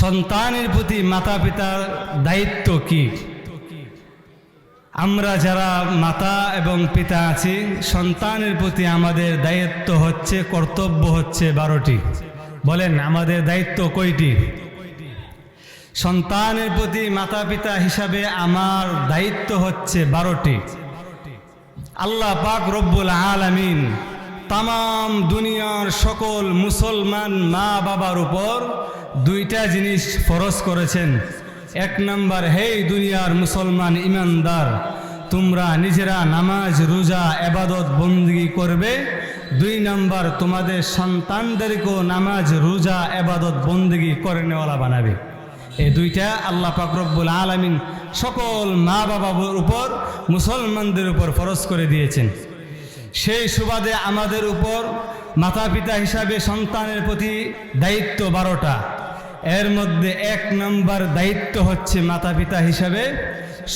সন্তানের প্রতি মাতা পিতার দায়িত্ব কি? আমরা যারা মাতা এবং পিতা আছি, সন্তানের প্রতি আমাদের দায়িত্ব হচ্ছে, কর্তব্য হচ্ছে বারোটি। বলেন, আমাদের দায়িত্ব কয়টি? সন্তানের প্রতি মাতা পিতা হিসাবে আমার দায়িত্ব হচ্ছে বারোটি। আল্লাহ পাক রব্বুল আলামিন তাম দুনিয়ার সকল মুসলমান মা বাবার উপর দুইটা জিনিস ফরজ করেছেন। এক নম্বর, হেই দুনিয়ার মুসলমান ইমানদার, তোমরা নিজেরা নামাজ, রোজা, এবাদত বন্দী করবে। দুই নম্বর, তোমাদের সন্তানদেরকেও নামাজ, রোজা, এবাদত বন্দী করে নেওয়ালা বানাবে। এই দুইটা আল্লাহ পাকরব্বুল আলমিন সকল মা বাবার উপর, মুসলমানদের উপর ফরজ করে দিয়েছেন। সেই সুবাদে আমাদের উপর মাতা পিতা হিসাবে সন্তানের প্রতি দায়িত্ব বারোটা। এর মধ্যে এক নম্বর দায়িত্ব হচ্ছে মাতা পিতা হিসাবে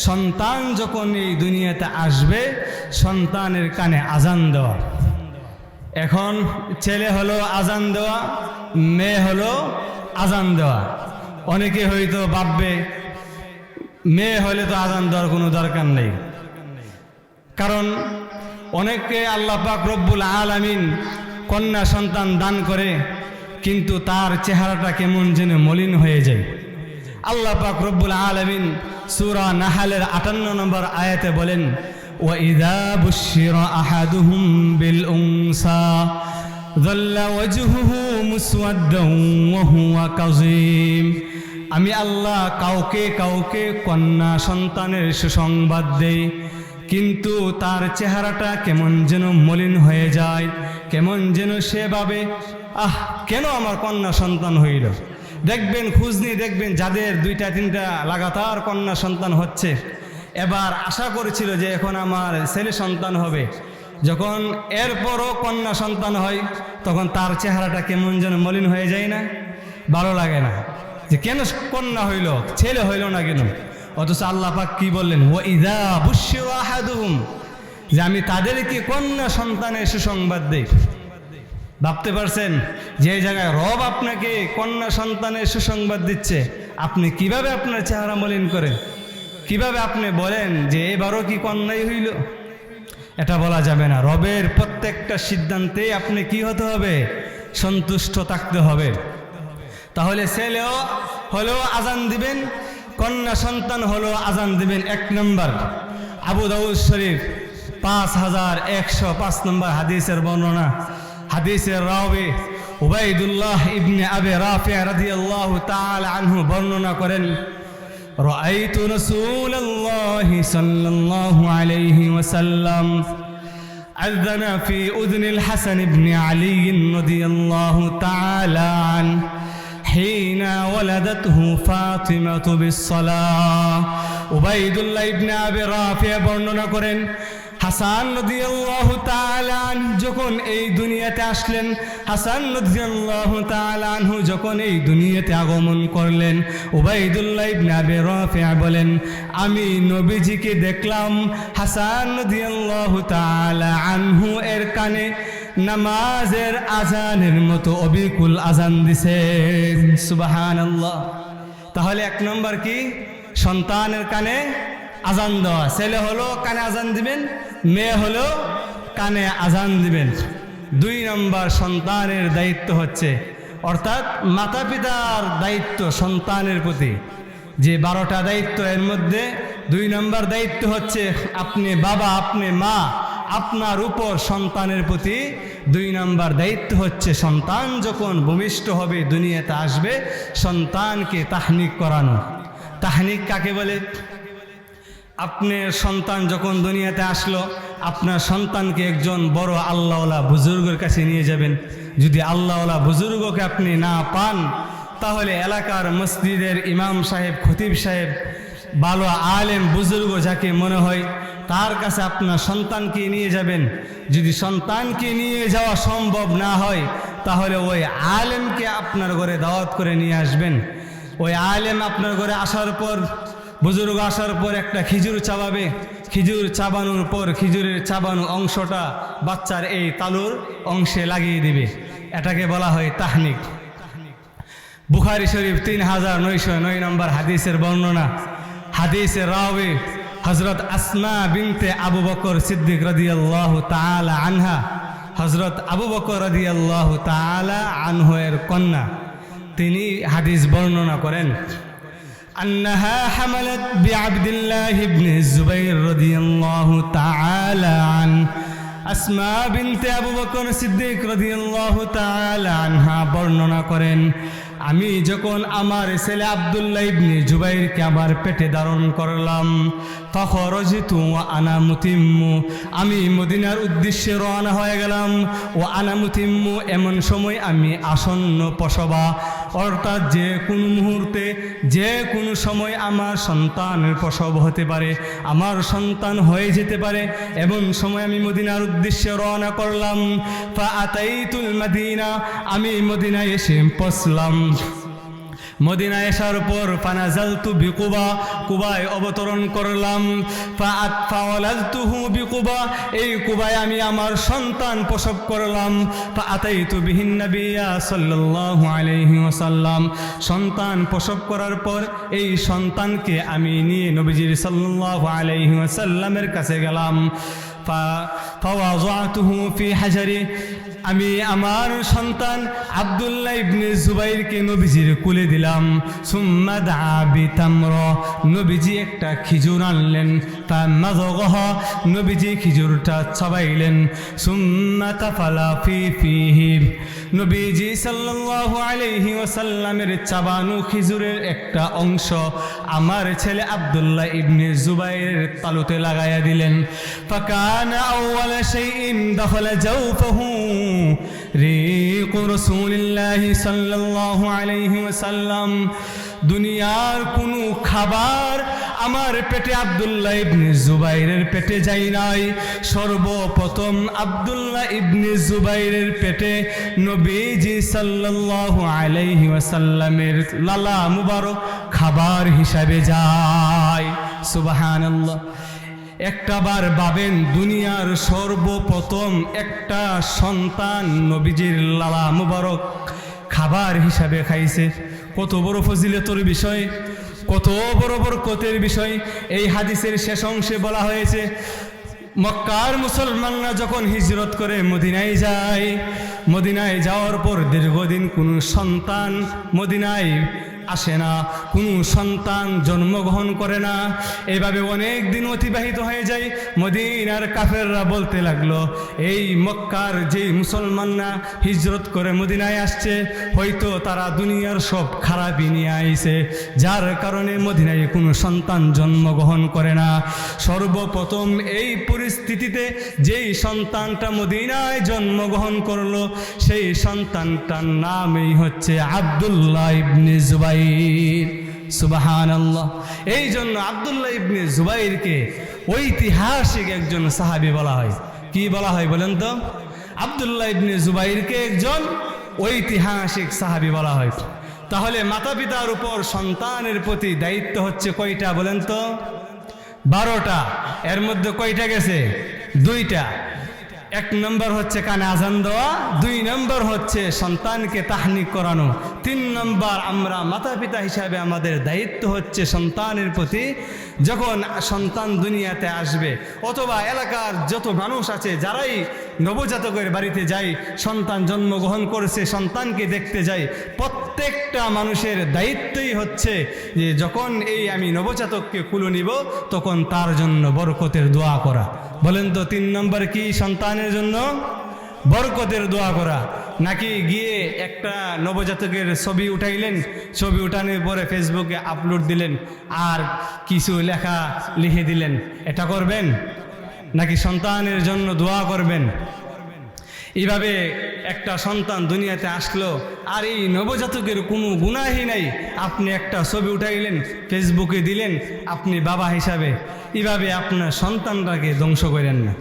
সন্তান যখন এই দুনিয়াতে আসবে, সন্তানের কানে আজান দেওয়া। এখন ছেলে হলো আজান দেওয়া, মেয়ে হলো আজান দেওয়া। অনেকে হয়তো ভাববে, মেয়ে হলে তো আজান দেওয়ার কোনো দরকার নেই। কারণ অনেকে আল্লাহ পাক রব্বুল আলামিন কন্যা সন্তান দান করে কিন্তু তার চেহারাটা কেমন যেন মলিন হয়ে যায় আল্লাহ পাক রব্বুল আলামিন সূরা নাহালের আটান্ন নম্বর আয়াতে বলেন ওয়াইদা বুশিরা আহাদুহুম বিল উনসা ظل وجهه مسودا وهو كظيم আমি আল্লাহ কাউকে কাউকে কন্যা সন্তানের সুসংবাদ দেই কিন্তু তার চেহারাটা কেমন যেন মলিন হয়ে যায়, কেমন যেন সে ভাবে, আহ, কেন আমার কন্যা সন্তান হইল? দেখবেন খুঁজনি দেখবেন যাদের দুইটা, তিনটা লাগাতার কন্যা সন্তান হচ্ছে। এবার আশা করেছিল যে এখন আমার ছেলে সন্তান হবে। যখন এরপরও কন্যা সন্তান হয়, তখন তার চেহারাটা কেমন যেন মলিন হয়ে যায় না, ভালো লাগে না। যে কেন কন্যা হইল, ছেলে হইল না কেন? অথচ আল্লাহ পাক কি বললেন? ও ইদা বুশিরাহাদুহুম যে আমি তাদেরকে কন্যা সন্তানের সুসংবাদ দেই। ভাবতে পারছেন? যে জায়গায় রব আপনাকে কন্যা সন্তানের সুসংবাদ দিচ্ছে, আপনি কীভাবে আপনার চেহারা মলিন করেন? কীভাবে আপনি বলেন যে, এবারও কি কন্যাই হইল? এটা বলা যাবে না। রবের প্রত্যেকটা সিদ্ধান্তে আপনি কি হতে হবে? সন্তুষ্ট থাকতে হবে। তাহলে ছেলেও হলেও আজান দিবেন কন্যা সন্তান হলেও আজান দিবেন এক নম্বর আবু দাউদ শরীফ পাঁচ হাজার একশো পাঁচ নম্বর হাদিসের বর্ণনা হাদিসের রাওবে উবাইদুল্লাহ ইবনে আবে রাফি রাদিয়াল্লাহু তাআলা আনহু বর্ণনা করেন رأيت رسول الله صلى الله عليه وسلم أذن في أذن الحسن بن علي رضي الله تعالى عنه حين ولدته فاطمة بالصلاة عبيد الله بن أبي رافع বর্ণনা করেন হাসান নদিয়াল্লাহু তাআলা আনহু যখন এই দুনিয়াতে আসলেন হাসান নদিয়াল্লাহু তাআলা আনহু যখন এই দুনিয়াতে আগমন করলেন উবাইদুল্লাহ ইবনে আবি রাফি' বলেন আমি নবীজিকে দেখলাম হাসান নদিয়াল্লাহু তাআলা আনহু এর কানে নামাজের আজানের মতো অবিকুল আজান দিছেন। সুবহানাল্লাহ। তাহলে এক নম্বর কি? সন্তানের কানে আজান দেওয়া। ছেলে হলো কানে আজান দিবেন, মেয়ে হলো কানে আজান দিবেন। দুই নম্বর সন্তানের দায়িত্ব হচ্ছে, অর্থাৎ মাতা পিতার দায়িত্ব সন্তানের প্রতি। যে বারোটা দায়িত্ব এর মধ্যে দুই নম্বর দায়িত্ব হচ্ছে, আপনি বাবা, আপনি মা আপনার উপর সন্তানের প্রতি দুই নম্বর দায়িত্ব হচ্ছে সন্তান যখন ভূমিষ্ঠ হবে, দুনিয়াতে আসবে, সন্তানকে তাহনিক করানো। তাহনিক কাকে বলে? আপনার সন্তান যখন দুনিয়াতে আসলো, আপনার সন্তানকে একজন বড় আল্লাহওয়ালা বুজুর্গের কাছে নিয়ে যাবেন। যদি আল্লাহওয়ালা বুজুর্গকে আপনি না পান, তাহলে এলাকার মসজিদের ইমাম সাহেব, খতিব সাহেব ভালো আলেম বুজুর্গ যাকে মনে হয় তার কাছে আপনার সন্তানকে নিয়ে যাবেন। যদি সন্তানকে নিয়ে যাওয়া সম্ভব না হয়, তাহলে ওই আলেমকে আপনার ঘরে দাওয়াত করে নিয়ে আসবেন। ওই আলেম আপনার ঘরে আসার পর, বুজুর্গ আসার পর একটা খিজুর চাবাবে। খিজুর চাবানোর পর খিজুরের চাবানো অংশটা বাচ্চার এই তালুর অংশে লাগিয়ে দিবে। এটাকে বলা হয় তাহনিক। বুখারি শরীফ তিন হাজার নয়শো নয় নম্বর হাদিসের বর্ণনা। হাদিসের রাওয়ে হজরত আসমা বিনতে আবু বকর সিদ্দিক রদিয়াল্লাহু তাআলা আনহা হজরত আবু বকর রদিয়াল্লাহু তাআলা আনহু এর কন্যা তিনি হাদিস বর্ণনা করেন أنها حملت بعبد الله بن الزبير رضي الله تعالى عنه আসমা বিনতে আবু বকর সিদ্দিক রাদিয়াল্লাহু তাআলা আনহা বর্ণনা করেন আমি যখন আমার ছেলে আবদুল্লা ইবনে জুবাইরকে আমার পেটে ধারণ করলাম ফখরজিতু ও আনা মুতিম্মু, আমি মদিনার উদ্দেশ্যে রওনা হয়ে গেলাম। ও আনা মুতিম্মু, এমন সময় আমি আসন্ন প্রসবা অর্থাৎ যে কোনো মুহূর্তে, যে কোনো সময় আমার সন্তানের প্রসব হতে পারে, আমার সন্তান হয়ে যেতে পারে, এমন সময় আমি মদিনার উদ্দেশ্যে রওনা করলাম। আমি মদিনায় এসে পৌঁছলাম। মদিনা এসার পর, ফানাজালতু বিকুবা, কুবায় অবতরণ করলাম। ফাওয়ালাদতুহু বিকুবা, এই কুবায় আমি আমার সন্তান প্রসব করলাম। ফাআতাইতু বিহিন নাবিয়্যা সাল্লাল্লাহু আলাইহি ওয়াসাল্লাম। সন্তান প্রসব করার পর, এই সন্তানকে আমি নিয়ে নবীজির সাল্লাল্লাহু আলাইহি ওয়াসাল্লামের কাছে গেলাম। ফাওয়াজাতুহু ফি হাজারি। আমি আমার সন্তান আবদুল্লাহ ইবনে জুবাইরকে নবীজির কুলে দিলাম। সুম্মা দা তাম্র নবীজি একটা খিজুর আনলেন। তা মাযগহ নবীজি খিজুরটা চাবাইলেন সুম্মা তাফালা ফি ফিহি। নবীজি সাল্লাল্লাহু আলাইহি ওয়াসাল্লামের চাবানু খিজুরের একটা অংশ আমার ছেলে আব্দুল্লাহ ইবনে জুবাইরের তালুতে লাগাইয়া দিলেন। ফাকানা আউওয়ালা শাইইন দাখালা জাওফাহু। রিক রাসূলিল্লাহি সাল্লাল্লাহু আলাইহি ওয়াসাল্লাম। দুনিয়ার কোনো খাবার আমার পেটে আবদুল্লাহ ইবনে জুবাইরের পেটে যাই নাই। সর্বপ্রথম আব্দুল্লাহ ইবনে জুবাইরের পেটে নবীজি সাল্লাল্লাহু আলাইহি ওয়াসাল্লামের লালা মুবারক খাবার হিসাবে যায়। সুবহানাল্লাহ। একটা বার ভাবেন, দুনিয়ার সর্বপ্রথম একটা সন্তান নবীজির লালা মুবারক খাবার হিসাবে খাইছে। কত বড় ফজিলতর বিষয়, কত বড় বড় কতের বিষয়, এই হাদিসের শেষ অংশে বলা হয়েছে, মক্কার মুসলমানরা যখন হিজরত করে মদিনায় যায়, মদিনায় যাওয়ার পর দীর্ঘদিন কোনো সন্তান মদিনায় আসে না, কোনো সন্তান জন্মগ্রহণ করে না। এভাবে অনেক দিন অতিবাহিত হয়ে যায়। মদিনার কাফেররা বলতে লাগল, এই মক্কার যে মুসলমানরা হিজরত করে মদিনায় আসছে, হয়তো তারা দুনিয়ার সব খারাপই নিয়ে আইছে। যার কারণে মদিনায় কোনো সন্তান জন্মগ্রহণ করে না। সর্বপ্রথম এই পরিস্থিতিতে যেই সন্তানটা মদিনায় জন্মগ্রহণ করল, সেই সন্তানটার নামই হচ্ছে আবদুল্লাহ ইবনে আল্লাহ এই জন্য আবদুল্লাহ ইবনে জুবাইরকে ঐতিহাসিক একজন সাহাবি বলা হয়। কি বলা হয় বলেন তো? আবদুল্লাহ ইবনে জুবাইরকে একজন ঐতিহাসিক সাহাবি বলা হয়। তাহলে মাতা পিতার উপর সন্তানের প্রতি দায়িত্ব হচ্ছে কয়টা বলেন তো? বারোটা। এর মধ্যে কয়টা গেছে? দুইটা। এক নম্বর হচ্ছে কানে আজান দেওয়া, দুই নম্বর হচ্ছে সন্তানকে তাহনিক করানো, তিন নম্বর আমরা মাতা পিতা হিসাবে আমাদের দায়িত্ব হচ্ছে সন্তানের প্রতি যখন সন্তান দুনিয়াতে আসবে, অথবা এলাকার যত মানুষ আছে, যারাই নবজাতকের বাড়িতে যাই সন্তান জন্মগ্রহণ করেছে, সন্তানকে দেখতে যাই প্রত্যেকটা মানুষের দায়িত্বই হচ্ছে যে যখন এই আমি নবজাতককে কুলো নিব, তখন তার জন্য বরকতের দোয়া করা। বলেন তো, তিন নম্বর কি সন্তানের জন্য? বরকতের দোয়া করা। নাকি গিয়ে একটা নবজাতকের ছবি উঠাইলেন? ছবি উঠানোর পরে ফেসবুকে আপলোড দিলেন আর কিছু লেখা লিখে দিলেন। এটা করবেন? নাকি সন্তানের জন্য দোয়া করবেন? এইভাবে একটা সন্তান দুনিয়াতে আসলো আর এই নবজাতকের কোনো গুণাহি নাই। আপনি একটা ছবি উঠাইলেন, ফেসবুকে দিলেন, আপনি বাবা হিসাবে। এভাবে আপনার সন্তানটাকে ধ্বংস করেন না।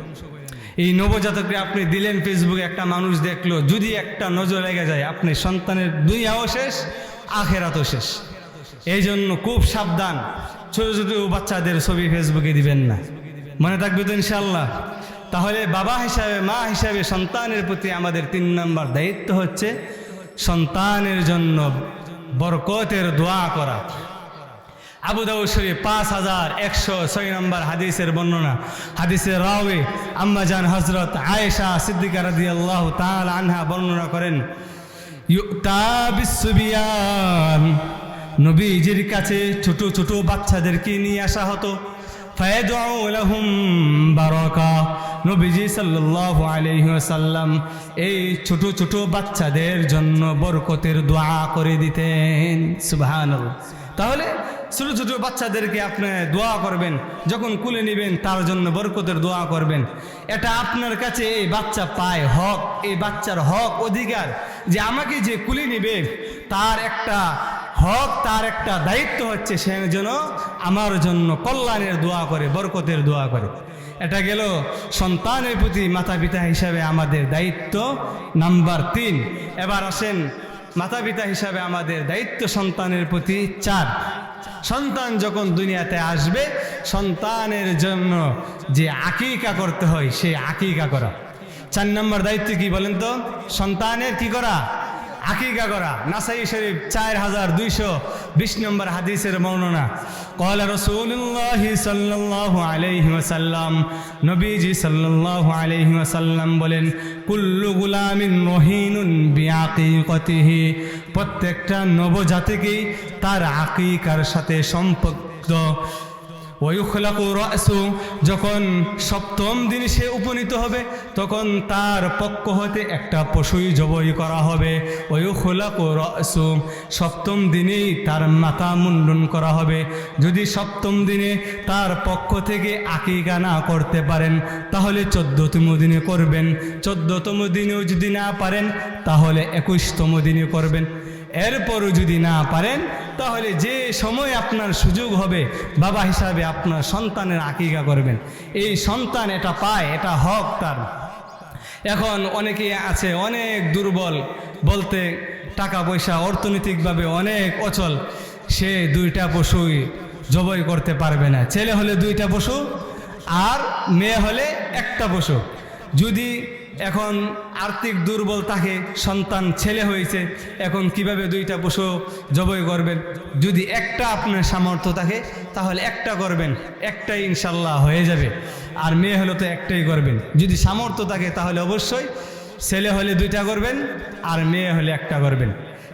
এই নবজাতককে আপনি দিলেন ফেসবুকে একটা মানুষ দেখল, যদি একটা নজর লেগে যায়, আপনি সন্তানের দুনিয়াও শেষ, আখেরাতও শেষ। এই জন্য খুব সাবধান, ছোট ছোট বাচ্চাদের ছবি ফেসবুকে দিবেন না। মনে থাকবে তো ইনশাল্লাহ তাহলে বাবা হিসাবে, মা হিসাবে সন্তানের প্রতি আমাদের তিন নম্বর দায়িত্ব হচ্ছে সন্তানের জন্য বরকতের দোয়া করা। আবু দাউদ শরীফ পাঁচ হাজার একশো ছয় নম্বর হাদিসের বর্ণনা। হাদিসের রাওয়ে আম্মাজান হজরত আয়েশা সিদ্দিকা রাদি আল্লাহ তাল আনহা বর্ণনা করেন নবীজির কাছে ছোট ছোট বাচ্চাদেরকে নিয়ে আসা হতো। নবীজি সাল্লাল্লাহু এই ছোট ছোট বাচ্চাদের জন্য বরকতের দোয়া করে দিতেন। সুবহানাল্লাহ। তাহলে ছোট ছোট বাচ্চাদেরকে আপনি দোয়া করবেন, যখন কুলে নেবেন তার জন্য বরকতের দোয়া করবেন। এটা আপনার কাছে এই বাচ্চা পায় হক, এই বাচ্চার হক অধিকার যে আমাকে যে কুলে নেবে, তার একটা হক, তার একটা দায়িত্ব হচ্ছে সে যেন আমার জন্য কল্যাণের দোয়া করে, বরকতের দোয়া করে। এটা গেল সন্তানের প্রতি মাতা পিতা হিসাবে আমাদের দায়িত্ব নাম্বার তিন। এবার আসেন মাতা পিতা হিসাবে আমাদের দায়িত্ব সন্তানের প্রতি চার। সন্তান যখন দুনিয়াতে আসবে, সন্তানের জন্য যে আকিকা করতে হয় সে আকিকা করা। চার নম্বর দায়িত্ব কি বলেন তো? সন্তানের কি করা? আকিকা করা। নাসাই শরীফ, চার হাজার দুইশো বিশ নম্বর হাদিসের বর্ণনা কল রসুল্লাহ সাল্লাহ ওয়াসাল্লাম, নবীজি সাল্লাহ আলাইহি ওয়াসাল্লাম বলেন, কুল্লু গুলামিন রহিনুন বিআকিকতিহি। প্রত্যেকটা নবজাতিকেই তার আকিকার সাথে সম্পর্ক ওয়ুখলাকু রাসু যখন সপ্তম দিন সে উপনীত হবে, তখন তার পক্ষ হতে একটা পশুই জবই করা হবে। ওয়ুখলাকু রাসু সপ্তম দিনেই তার মাথা মুন্ডন করা হবে। যদি সপ্তম দিনে তার পক্ষ থেকে আকিকা না করতে পারেন, তাহলে চোদ্দতম দিনে করবেন। চোদ্দতম দিনেও যদি না পারেন, তাহলে একুশতম দিনে করবেন। এরপরও যদি না পারেন, তাহলে যে সময় আপনার সুযোগ হবে, বাবা হিসাবে আপনার সন্তানের আকিকা করবেন। এই সন্তান এটা পায়, এটা হক তার। এখন অনেকে আছে, অনেক দুর্বল, বলতে টাকা পয়সা অর্থনৈতিকভাবে অনেক অচল। সে দুইটা পশুই জবই করতে পারবে না। ছেলে হলে দুইটা পশু, আর মেয়ে হলে একটা পশু। যদি এখন আর্থিক দুর্বল থাকে সন্তান, ছেলে হয়েছে, এখন কীভাবে দুইটা পশু জবই করবেন? যদি একটা আপনার সামর্থ্য থাকে, তাহলে একটা করবেন, একটাই ইনশাল্লাহ হয়ে যাবে। আর মেয়ে হলে তো একটাই করবেন। যদি সামর্থ্য থাকে, তাহলে অবশ্যই ছেলে হলে দুইটা করবেন, আর মেয়ে হলে একটা করবেন।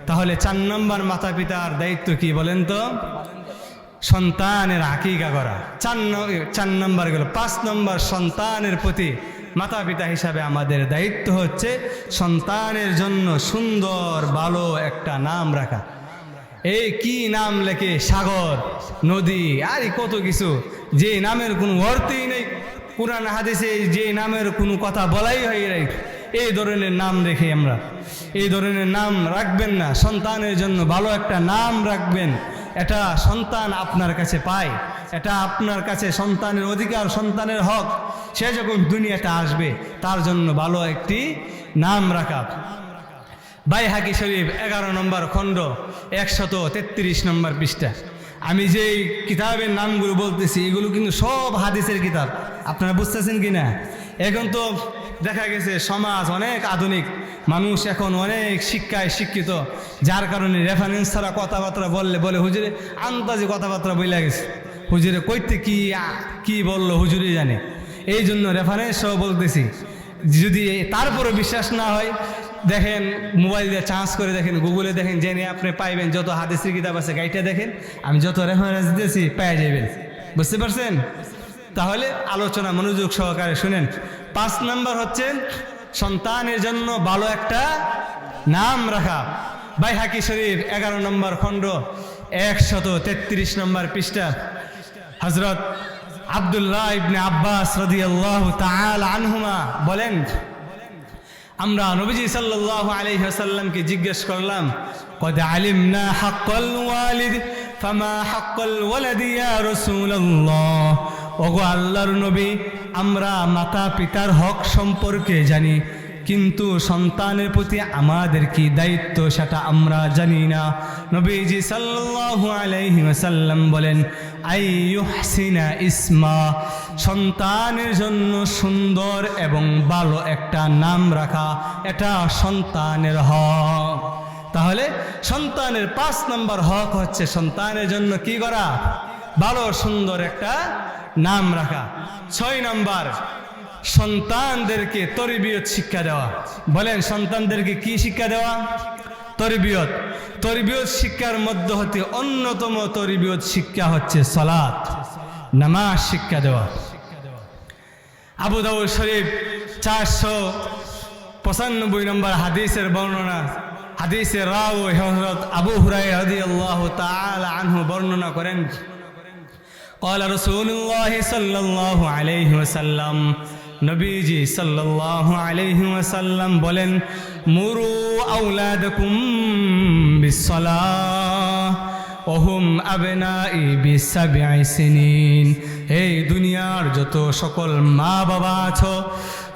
তাহলে চার নম্বর মাতা পিতার দায়িত্ব কি বলেন তো? সন্তানের আকিকা করা। চার চার নম্বর গেল। পাঁচ নম্বর সন্তানের প্রতি মাতা পিতা হিসাবে আমাদের দায়িত্ব হচ্ছে সন্তানের জন্য সুন্দর, ভালো একটা নাম রাখা। এই কি নাম লেখে? সাগর, নদী, আর কত কিছু। যে নামের কোনো অর্থই নেই। কোরআন, হাদিসে যে নামের কোনো কথা বলাই হয় নাই। এই ধরনের নাম রেখে আমরা। এই ধরনের নাম রাখবেন না। সন্তানের জন্য ভালো একটা নাম রাখবেন। এটা সন্তান আপনার কাছে পায়। এটা আপনার কাছে সন্তানের অধিকার, সন্তানের হক। সে যখন দুনিয়াটা আসবে, তার জন্য ভালো একটি নাম রাখা। বাই হাকি শরীফ, এগারো নম্বর খণ্ড, একশত তেত্রিশ নম্বর পৃষ্ঠা। আমি যে কিতাবের নামগুলো বলতেছি, এগুলো কিন্তু সব হাদিসের কিতাব। আপনারা বুঝতেছেন কি না এখন তো দেখা গেছে সমাজ অনেক আধুনিক, মানুষ এখন অনেক শিক্ষায় শিক্ষিত, যার কারণে রেফারেন্স ছাড়া কথাবার্তা বললে বলে হুজুরে আন্দাজে কথাবার্তা বলে গেছে। হুজুরে কইতে কি কি বলল হুজুরে জানে। এই জন্য রেফারেন্স সহ বলতেছি, যদি তারপরে বিশ্বাস না হয়, দেখেন মোবাইল দিয়ে চার্জ করে দেখেন গুগলে দেখেন জেনে আপনি পাইবেন, যত হাদিসের কিতাব আছে গাইটা দেখেন, আমি যত রেফারেন্স দিয়েছি পেয়ে যাবেন বুঝতে পারছেন? তাহলে আলোচনা মনোযোগ সহকারে শুনেন। পাঁচ নাম্বার হচ্ছে সন্তানের জন্য ভালো একটা নাম রাখা। ভাই হাকি শরীফ, এগারো নম্বর খণ্ড, একশত তেত্রিশ নম্বর পৃষ্ঠা। হজরত আবদুল্লাহ ইবনে আব্বাস রদি আল্লাহ আনহুমা বলেন, আমরা নবীজি সাল্লাহ আলহ্লামকে জিজ্ঞেস করলাম, কদে আলিম না হাক্কল ওয়ালিদ? ফামা হাক্কল ওয়ালাদিয়া রসুল্লাহ ওগো আল্লাহর নবী, আমরা মাতা পিতার হক সম্পর্কে জানি, কিন্তু সন্তানের প্রতি আমাদের কি দায়িত্ব সেটা আমরা জানি না। নবীজি সাল্লাল্লাহু আলাইহি ওয়াসাল্লাম বলেন আইয়ুহসিনা ইসমা। সন্তানের জন্য সুন্দর এবং ভালো একটা নাম রাখা, এটা সন্তানের হক। তাহলে সন্তানের পাঁচ নম্বর হক হচ্ছে সন্তানের জন্য কি করা? ভালো, সুন্দর একটা নাম রাখা। ছয় নম্বর, সন্তানদেরকে তরবিয়ত শিক্ষা দেওয়া। বলেন, সন্তানদেরকে কি শিক্ষা দেওয়া? তরবিয়ত। তরবিয়ত শিক্ষার মধ্য হতে অন্যতম তরবিয়ত শিক্ষা হচ্ছে সলাৎ নামাজ শিক্ষা দেওয়া। আবু দাউদ শরীফ চারশো পঁচানব্বই নম্বর হাদিসের বর্ণনা হাদিসের রাও হজরত আবু হুরাই রাদি আল্লাহ আনহু বর্ণনা করেন قال رسول الله صلى الله عليه وسلم নবীজি সাল্লাল্লাহু আলাইহি ওয়াসাল্লাম বলেন মুরু আওলাদাকুম বিসসালাহ ওহুম আবনাই বিসাবঈ সিনিন এই দুনিয়ার যত সকল মা বাবা আছো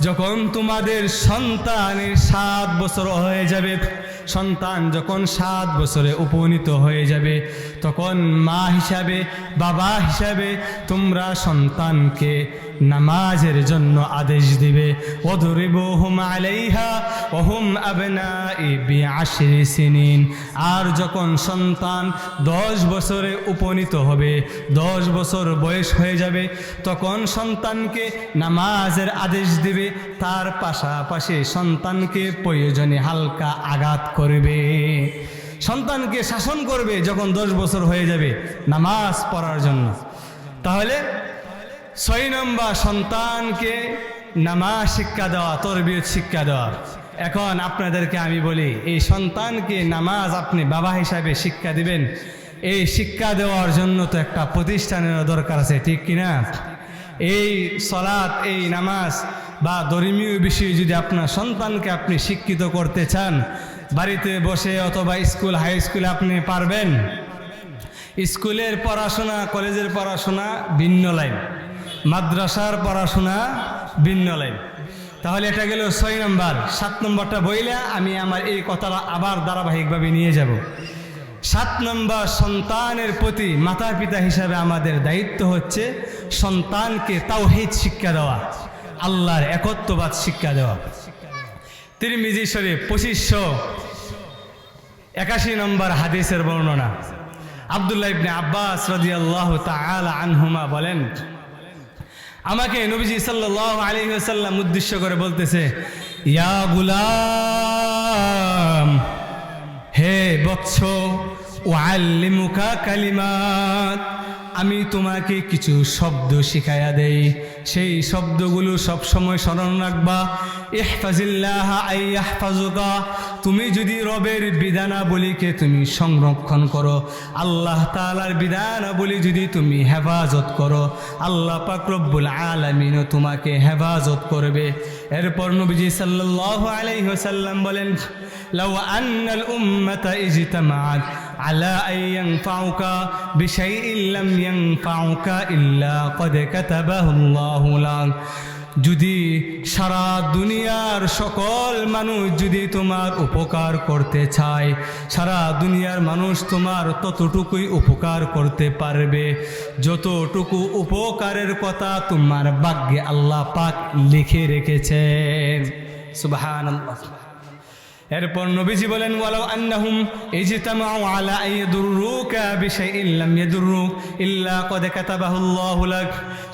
যখন তোমাদের সন্তানের সাত বছর হয়ে যাবে সন্তান যখন সাত বছরে উপনীত হয়ে যাবে তখন মা হিসাবে বাবা হিসাবে তোমরা সন্তানকে নামাজের জন্য আদেশ দিবে। আর যখন সন্তান দশ বছরে উপনীত হবে, দশ বছর বয়স হয়ে যাবে, তখন সন্তানকে নামাজের আদেশ দিবে। তার পাশাপাশি সন্তানকে প্রয়োজনে হালকা আঘাত করবে। সন্তানকে শাসন করবে যখন দশ বছর হয়ে যাবে নামাজ পড়ার জন্য। তাহলে ছয় নম্বর সন্তানকে নামাজ শিক্ষা দেওয়া, তরবিয়ত শিক্ষা দেওয়া। এখন আপনাদেরকে আমি বলি, এই সন্তানকে নামাজ আপনি বাবা হিসাবে শিক্ষা দিবেন। এই শিক্ষা দেওয়ার জন্য তো একটা প্রতিষ্ঠানের দরকার আছে, ঠিক কিনা? এই সলাৎ, এই নামাজ বা ধর্মীয় বিষয়ে যদি আপনার সন্তানকে আপনি শিক্ষিত করতে চান, বাড়িতে বসে অথবা স্কুল, হাই স্কুলে আপনি পারবেন। স্কুলের পড়াশোনা, কলেজের পড়াশোনা ভিন্ন লাইন। মাদ্রাসার পড়াশোনা ভিন্ন লাইন তাহলে এটা গেল ছয় নম্বর। সাত নম্বরটা বইলে আমি আমার এই কথাটা আবার ধারাবাহিকভাবে নিয়ে যাব। সাত নম্বর সন্তানের প্রতি মাতা পিতা হিসাবে আমাদের দায়িত্ব হচ্ছে সন্তানকে তাও তাওহিদ শিক্ষা দেওয়া, আল্লাহর একত্ববাদ শিক্ষা দেওয়া। তিরমিজি শরীফ পঁচিশশো একাশি নম্বর হাদিসের বর্ণনা। আবদুল্লাহ ইবনে আব্বাস রাদিয়াল্লাহু তাআলা আনহুমা বলেন আমাকে নবীজি সাল্লাহ আলাইহি ওয়াসাল্লাম উদ্দেশ্য করে বলতেছে, ইয়া গুলাম, হে বৎস ওয়াল্লিমুকা কালিমাত, আমি তোমাকে কিছু শব্দ শিখাইয়া দেই। সেই শব্দগুলো সব সময় স্মরণ রাখবা। ইহফাজিল্লাহ আই তুমি যদি রবের বিধানাবলীকে তুমি সংরক্ষণ করো, আল্লাহ তাআলার বিধানাবলী যদি তুমি হেফাজত করো, আল্লাহ পাক রব্বুল আলামিনও তোমাকে হেফাজত করবে। এরপর নবীজি সাল্লাল্লাহু আলাইহি ওয়াসাল্লাম বলেন على أن ينفعك بشيء لم ينفعك إلا قد كتبه الله لك যদি সারা দুনিয়ার সকল মানুষ যদি তোমার উপকার করতে চায় সারা দুনিয়ার মানুষ তোমার ততটুকুই উপকার করতে পারবে যতটুকু উপকারের কথা তোমার ভাগ্যে আল্লাহ পাক লিখে রেখেছেন সুবাহান এরপর নবীজি বলেন, ওয়ালাউ আন্নাহুম ইজতামাউ আলা আইয়াদুররুকা বিশাইইন লাম ইয়াদুররুক ইল্লা কদ কাতাবাহুল্লাহু লাক।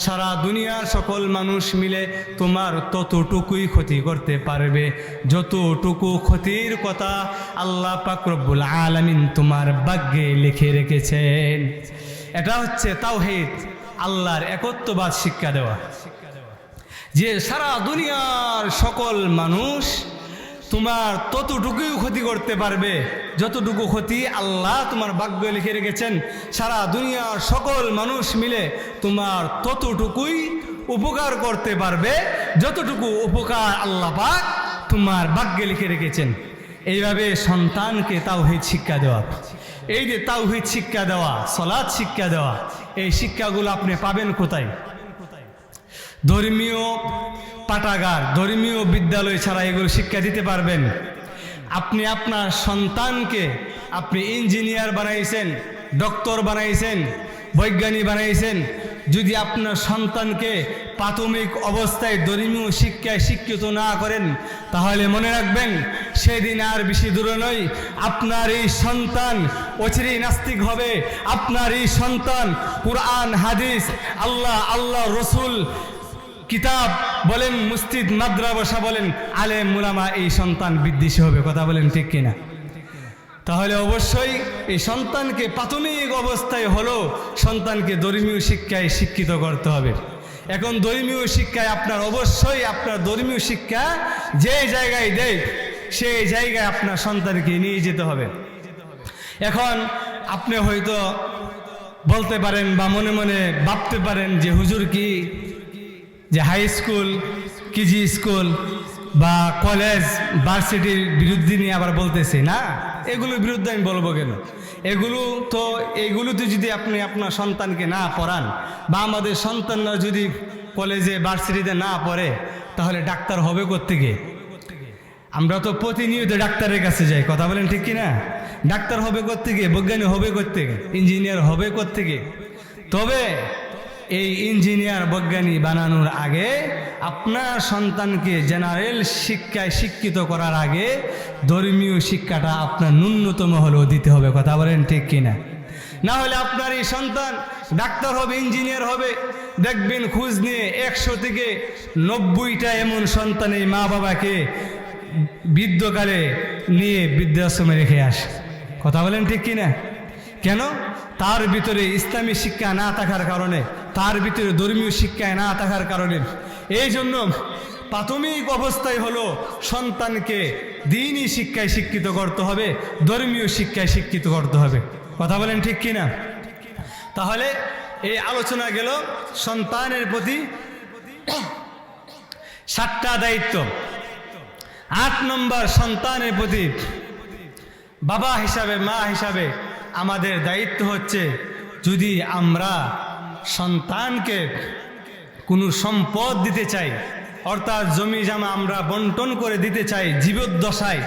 সারা দুনিয়ার সকল মানুষ মিলে তোমার ততটুকুই ক্ষতি করতে পারবে। যতটুকু ক্ষতির কথা আল্লাহ পাক রব্বুল আলামিন তোমার ভাগ্যে লিখে রেখেছেন। এটা হচ্ছে তাওহীদ, আল্লাহর একত্ববাদ শিক্ষা দেওয়া। যে সারা দুনিয়ার সকল মানুষ তোমার ততটুকুই ক্ষতি করতে পারবে। যতটুকু ক্ষতি আল্লাহ তোমার ভাগ্য লিখে রেখেছেন, সারা দুনিয়ার সকল মানুষ মিলে তোমার ততটুকুই উপকার করতে পারবে। যতটুকু উপকার আল্লাহ পাক তোমার ভাগ্যে লিখে রেখেছেন। এইভাবে সন্তানকে তাওহিদ শিক্ষা দেওয়া। এই যে তাওহিদ শিক্ষা দেওয়া সলাদ শিক্ষা দেওয়া, এই শিক্ষাগুলো আপনি পাবেন কোথায়? ধর্মীয় পাঠাগার, ধর্মীয় বিদ্যালয় ছাড়া এগুলো শিক্ষা দিতে পারবেন। আপনি আপনার সন্তানকে আপনি ইঞ্জিনিয়ার বানাইছেন, ডক্টর বানাইছেন, বৈজ্ঞানিক বানাইছেন, যদি আপনার সন্তানকে প্রাথমিক অবস্থায় ধর্মীয় শিক্ষায় শিক্ষিত না করেন, তাহলে মনে রাখবেন সেদিন আর বেশি দূরে নয়, আপনার এই সন্তান অচিরেই নাস্তিক হবে, আপনার এই সন্তান কুরআন, হাদিস, আল্লাহ আল্লাহ রসুল কিতাব বলেন মুস্তিদ মাদ্রাবসা বলেন, আলেম মুলামা এই সন্তান বিদ্বেষী হবে, কথা বলেন ঠিক কিনা? তাহলে অবশ্যই এই সন্তানকে প্রাথমিক অবস্থায় হলো, সন্তানকে ধর্মীয় শিক্ষায় শিক্ষিত করতে হবে। এখন ধর্মীয় শিক্ষায় আপনার, অবশ্যই আপনার ধর্মীয় শিক্ষা যে জায়গায় দেয় সেই জায়গায় আপনার সন্তানকে নিয়ে যেতে হবে। এখন আপনি হয়তো বলতে পারেন বা মনে মনে ভাবতে পারেন যে, হুজুর কি যে হাই স্কুল কেজি স্কুল বা কলেজ ভার্সিটির বিরুদ্ধে নিয়ে আবার বলতেছি, না? এগুলোর বিরুদ্ধে আমি বলব কেন? এগুলো তো, এগুলোতে যদি আপনি আপনার সন্তানকে না পড়ান বা আমাদের সন্তানরা যদি কলেজে ভার্সিটিতে না পড়ে, তাহলে ডাক্তার হবে কোত্থেকে? আমরা তো প্রতিনিয়ত ডাক্তারের কাছে যাই, কথা বলেন ঠিক কি না ডাক্তার হবে কোত্থেকে? বৈজ্ঞানিক হবে কোত্থেকে? ইঞ্জিনিয়ার হবে কোত্থেকে? তবে এই ইঞ্জিনিয়ার বৈজ্ঞানিক বানানোর আগে আপনার সন্তানকে জেনারেল শিক্ষায় শিক্ষিত করার আগে ধর্মীয় শিক্ষাটা আপনার ন্যূনতম হলেও দিতে হবে, কথা বলেন ঠিক কিনা? না হলে আপনার এই সন্তান ডাক্তার হবে, ইঞ্জিনিয়ার হবে, দেখবেন খোঁজ নিয়ে একশো থেকে নব্বইটা এমন সন্তান এই মা বাবাকে বৃদ্ধকালে নিয়ে বৃদ্ধাশ্রমে রেখে আসে, কথা বলেন ঠিক কিনা? কেন? তার ভিতরে ইসলামী শিক্ষা না থাকার কারণে তার ভিতরে ধর্মীয় শিক্ষায় না থাকার কারণে। এই জন্য প্রাথমিক অবস্থায় হলো সন্তানকে দিনই শিক্ষায় শিক্ষিত করতে হবে, ধর্মীয় শিক্ষায় শিক্ষিত করতে হবে। কথা বলেন ঠিক কিনা? তাহলে এই আলোচনা গেল সন্তানের প্রতি সাতটা দায়িত্ব। আট নম্বর, সন্তানের প্রতি বাবা হিসাবে, মা হিসাবে আমাদের দায়িত্ব হচ্ছে, যদি আমরা সন্তানকে কোনো সম্পদ দিতে চাই, অর্থাৎ জমি জামা আমরা বন্টন করে দিতে চাই জীবদ্দশায়,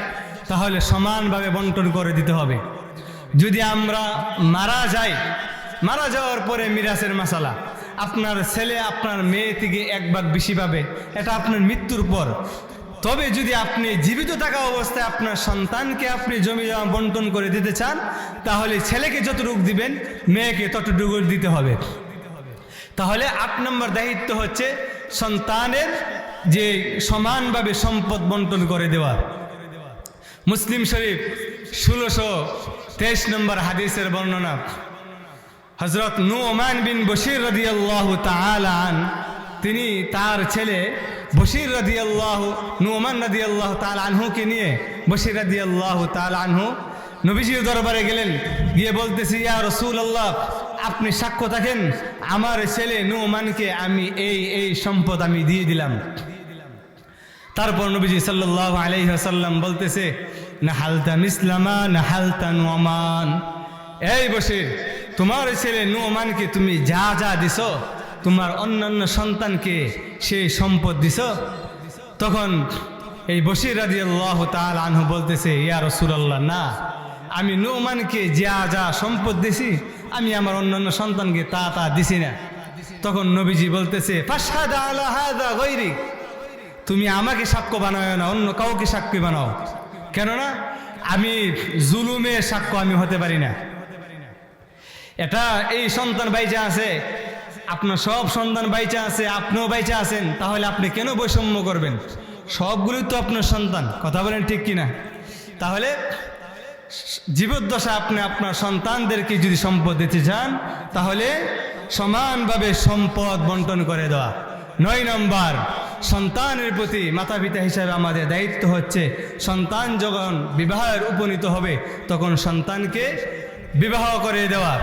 তাহলে সমানভাবে বন্টন করে দিতে হবে। যদি আমরা মারা যাই, মারা যাওয়ার পরে মিরাসের মশালা আপনার ছেলে, আপনার মেয়ে থেকে এক ভাগ বেশি পাবে, এটা আপনার মৃত্যুর পর। তবে যদি আপনি জীবিত থাকা অবস্থায় আপনার সন্তানকে আপনি জমি জমা বন্টন করে দিতে চান, তাহলে ছেলেকে যতটুকু দিবেন, মেয়েকে ততটুকু দিতে হবে। তাহলে আট নম্বর দায়িত্ব হচ্ছে সন্তানের যে সমানভাবে সম্পদ বন্টন করে দেওয়া। মুসলিম শরীফ ষোলোশো তেইশ নম্বর হাদিসের বর্ণনা। হজরত নুমান বিন বশির আল্লাহ আন, তিনি তার ছেলে বশির রদি আল্লাহ নুমান রদি আল্লাহ তাল আনহুকে নিয়ে বশির আল্লাহ তাল আনহু নবীজির দরবারে গেলেন। গিয়ে বলতেছি, ইয়া রসুল আল্লাহ আপনি সাক্ষ্য থাকেন, আমার ছেলে নুমানকে আমি এই এই সম্পদ আমি দিয়ে দিলাম। তারপর নবীজি সাল্লাহ আলাইহাসাল্লাম বলতেছে, না হালতা মিসলামা না হালতা নোমান এই বসির তোমার ছেলে নোমানকে তুমি যা যা দিছ, তোমার অন্যান্য সন্তানকে সেই সম্পদ দিছ? তখন এই বসির রাজি আল্লাহ তাল আনহু বলতেছে, ইয়া রসুলাল্লাহ, না, আমি নোমানকে যা যা সম্পদ দিছি আমি আমার অন্যান্য সন্তানকে তা তা দিছি না। তখন নবীজি বলতেছে তুমি আমাকে সাক্ষ্য বানাও না, অন্য কাউকে সাক্ষী বানাও। কেননা, আমি জুলুমে সাক্ষ্য আমি হতে পারি না। এটা এই সন্তান বাইচা আছে, আপনার সব সন্তান বাইচা আছে, আপনিও বাইচা আছেন, তাহলে আপনি কেন বৈষম্য করবেন? সবগুলোই তো আপনার সন্তান, কথা বলেন ঠিক কিনা? তাহলে জীবদ্দশা আপনি আপনার সন্তানদেরকে যদি সম্পদ দিতে চান তাহলে সমানভাবে সম্পদ বন্টন করে দেওয়া নয় নম্বর সন্তানের প্রতি মাতা পিতা হিসাবে আমাদের দায়িত্ব হচ্ছে সন্তান যখন বিবাহের উপনীত হবে তখন সন্তানকে বিবাহ করে দেওয়া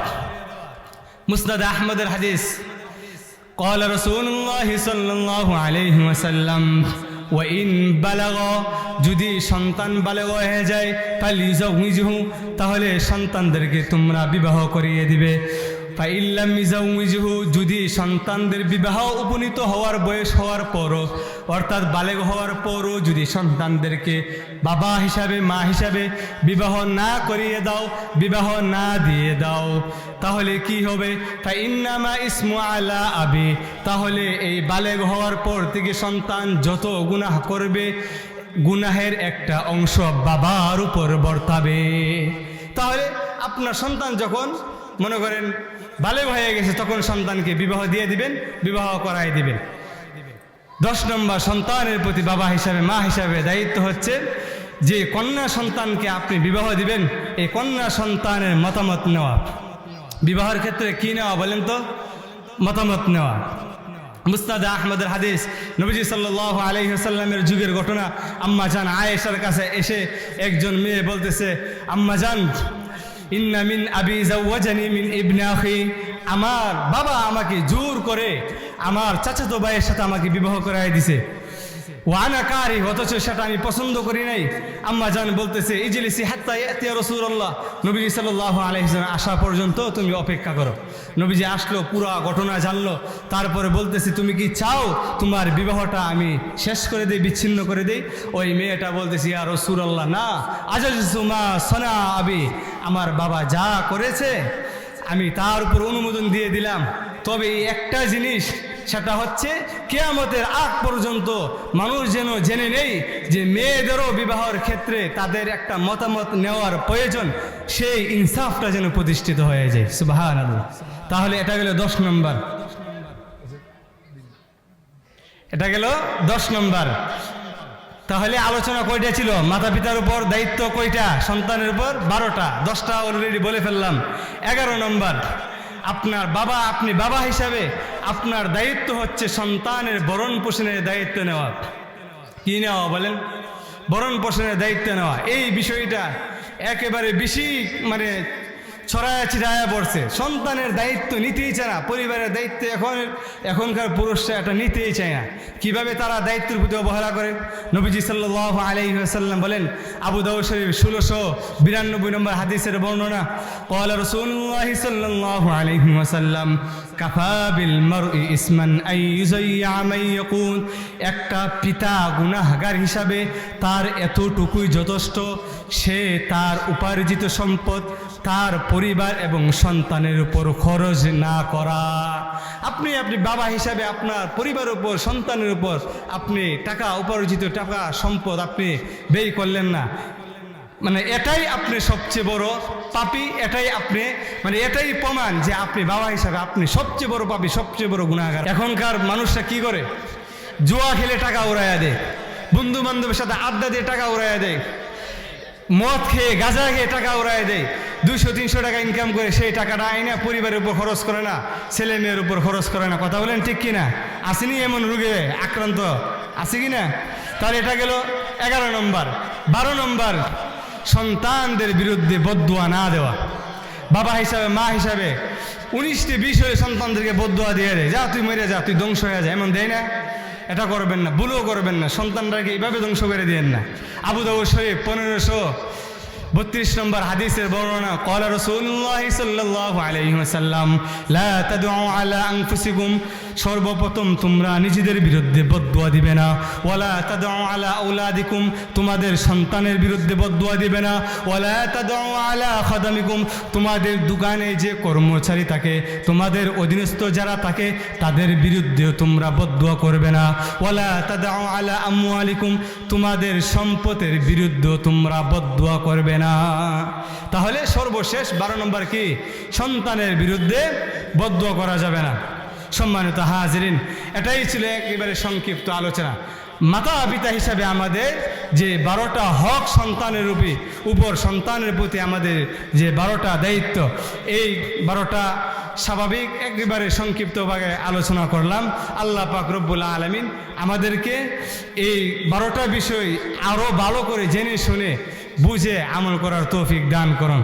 মুসনাদ আহমদের হাদিস قال رسول الله صلى الله عليه وسلم ওয়াইন বালাগ যদি সন্তান বালাগ হয়ে যায় তাহলে তাহলে সন্তানদেরকে তোমরা বিবাহ করিয়ে দিবে। যদি সন্তানদের বিবাহ উপনীত হওয়ার বয়স হওয়ার পরও, অর্থাৎ বালেগ হওয়ার পরও যদি সন্তানদেরকে বাবা হিসাবে, মা হিসাবে বিবাহ না করিয়ে দাও, বিবাহ না দিয়ে দাও, তাহলে কি হবে? তাই ইন্নামা ইসমু আলা আবি, তাহলে এই বালেগ হওয়ার পর থেকে সন্তান যত গুনাহ করবে, গুনাহের একটা অংশ বাবার উপর বর্তাবে। তাহলে আপনার সন্তান যখন, মনে করেন বালেগ হয়ে গেছে, তখন সন্তানকে বিবাহ দিয়ে দিবেন, বিবাহ করাই দিবেন। দশ নম্বর, সন্তানের প্রতি বাবা হিসাবে, মা হিসাবে দায়িত্ব হচ্ছে যে কন্যা সন্তানকে আপনি বিবাহ দিবেন, এই কন্যা সন্তানের মতামত নেওয়া। বিবাহের ক্ষেত্রে কি নেওয়া বলেন তো? মতামত নেওয়া। মুস্তাদ আহমদের হাদিস, নবীজি সাল্লাহ আলহিহাসাল্লামের যুগের ঘটনা আম্মা জান আয়েশার কাছে এসে একজন মেয়ে বলতেছে আম্মা জান ইন্না মিন আবি জাওয়াজানি মিন ইবনে আখি আমার বাবা আমাকে জোর করে আমার চাচাতো ভাইয়ের সাথে আমাকে বিবাহ করাই দিছে। ওয়ানা কারি অথচ সেটা আমি পছন্দ করি নাই। আম্মা জান বলতেছে, ইজলিসি হাত্তা ইয়াতিয়া রাসূলুল্লাহ। নবীজি সাল্লাল্লাহু আলাইহি সাল্লাম আসা পর্যন্ত তুমি অপেক্ষা করো। নবীজি আসলো, পুরো ঘটনা জানলো। তারপরে বলতেছে, তুমি কি চাও তোমার বিবাহটা আমি শেষ করে দেই, বিচ্ছিন্ন করে দেই? ওই মেয়েটা বলতেছি আর রসুল্লাহ না। আজাজুমা সনা আবি। আমার বাবা যা করেছে আমি তার উপর অনুমোদন দিয়ে দিলাম। তবে একটা জিনিস, সেটা হচ্ছে কেয়ামতের আগ পর্যন্ত মানুষ যেন জেনে নেই যে মেয়েদেরও বিবাহের ক্ষেত্রে তাদের একটা মতামত নেওয়ার প্রয়োজন, সেই ইনসাফটা যেন প্রতিষ্ঠিত হয়ে যায়। সুবাহান তাহলে এটা গেল দশ নম্বর। এটা গেল দশ নম্বর। তাহলে আলোচনা কয়টা ছিল? মাতা পিতার উপর দায়িত্ব কয়টা? সন্তানের উপর বারোটা। দশটা অলরেডি বলে ফেললাম। এগারো নম্বর, আপনার বাবা আপনি বাবা হিসাবে আপনার দায়িত্ব হচ্ছে সন্তানের বরণ পোষণের দায়িত্ব নেওয়া। কি নেওয়া বলেন? বরণ পোষণের দায়িত্ব নেওয়া। এই বিষয়টা একেবারে বেশি মানে ছড়ায়া ছিড়ায়া পড়ছে সন্তানের দায়িত্ব নিতেই চায় না পরিবারের দায়িত্ব এখন এখনকার পুরুষরা এটা নিতেই চায় না কিভাবে তারা দায়িত্বের প্রতি অবহেলা করে নবীজি সাল্লাহ আলাইসাল্লাম বলেন আবু দাউ শরীফ ষোলোশো বিরানব্বই নম্বর হাদিসের বর্ণনা قال رسول الله صلى الله عليه وسلم কাফা বিল মারই ইসমান আই ইউযায়্যা মান ইয়াকুন একটা পিতা গুনাহগার হিসাবে তার এতটুকুই যথেষ্ট সে তার উপার্জিত সম্পদ তার পরিবার এবং সন্তানের উপর খরচ না করা। আপনি আপনি বাবা হিসাবে আপনার পরিবারের উপর, সন্তানের উপর আপনি টাকা, উপার্জিত টাকা, সম্পদ আপনি ব্যয় করলেন না। মানে এটাই আপনি সবচেয়ে বড় পাপি, এটাই আপনি মানে এটাই প্রমাণ যে আপনি বাবা হিসাবে আপনি সবচেয়ে বড় পাপি, সবচেয়ে বড় গুণাগার এখনকার মানুষরা কি করে? জুয়া খেলে টাকা উড়াইয়া দেয়। বন্ধু বান্ধবের সাথে আড্ডা দিয়ে টাকা উড়াইয়া দেয়। মদ খেয়ে, গাঁজা খেয়ে টাকা উড়াইয়া দেয়। দুইশো, তিনশো টাকা ইনকাম করে সেই টাকাটা আইনা পরিবারের উপর খরচ করে না, ছেলে মেয়ের উপর খরচ করে না। কথা বলেন ঠিক কিনা? আসেনি এমন রোগে আক্রান্ত? আছে কি না তাহলে এটা গেল এগারো নম্বর। বারো নম্বর, সন্তানদের বিরুদ্ধে বদুয়া না দেওয়া। বাবা হিসাবে, মা হিসাবে উনিশটি, বিশ হয়ে সন্তানদেরকে বদুয়া দিয়ে দেয়। যা, তুই মরে যা, তুই ধ্বংস হয়ে যা, এমন দেয় না। এটা করবেন না, ভুলও করবেন না। সন্তানটাকে এইভাবে ধ্বংস করে দিয়েন না। আবু দাবু শরীফ পনেরোশো বত্রিশ নম্বর হাদিসের বর্ণনা قال رسول الله صلى الله عليه وسلم لا تدعوا على انفسكم সর্বপ্রথম তোমরা নিজেদের বিরুদ্ধে বদুয়া দিবে না ওয়ালা তাদউ আলা আওলাদিকুম তোমাদের সন্তানের বিরুদ্ধে বদুয়া দিবে না ওয়ালা তাদউ আলা খাদামিকুম তোমাদের দোকানে যে কর্মচারী থাকে তোমাদের অধীনস্থ যারা থাকে তাদের বিরুদ্ধেও তোমরা বদুয়া করবে না ওয়ালা তাদউ আলা আমওয়ালিকুম তোমাদের সম্পদের বিরুদ্ধেও তোমরা বদুয়া করবে না তাহলে সর্বশেষ বারো নম্বর কি? সন্তানের বিরুদ্ধে বদ্ধ করা যাবে না। সম্মানিত হাজরিন, এটাই ছিল একেবারে সংক্ষিপ্ত আলোচনা। মাতা পিতা হিসাবে আমাদের যে বারোটা হক সন্তানের রূপে, উপর সন্তানের প্রতি আমাদের যে বারোটা দায়িত্ব, এই বারোটা স্বাভাবিক একেবারে সংক্ষিপ্তভাবে আলোচনা করলাম। আল্লাহ পাক রব্বুল আলমিন আমাদেরকে এই বারোটা বিষয় আরও ভালো করে জেনে শুনে বুঝে আমল করার তৌফিক দান করুন।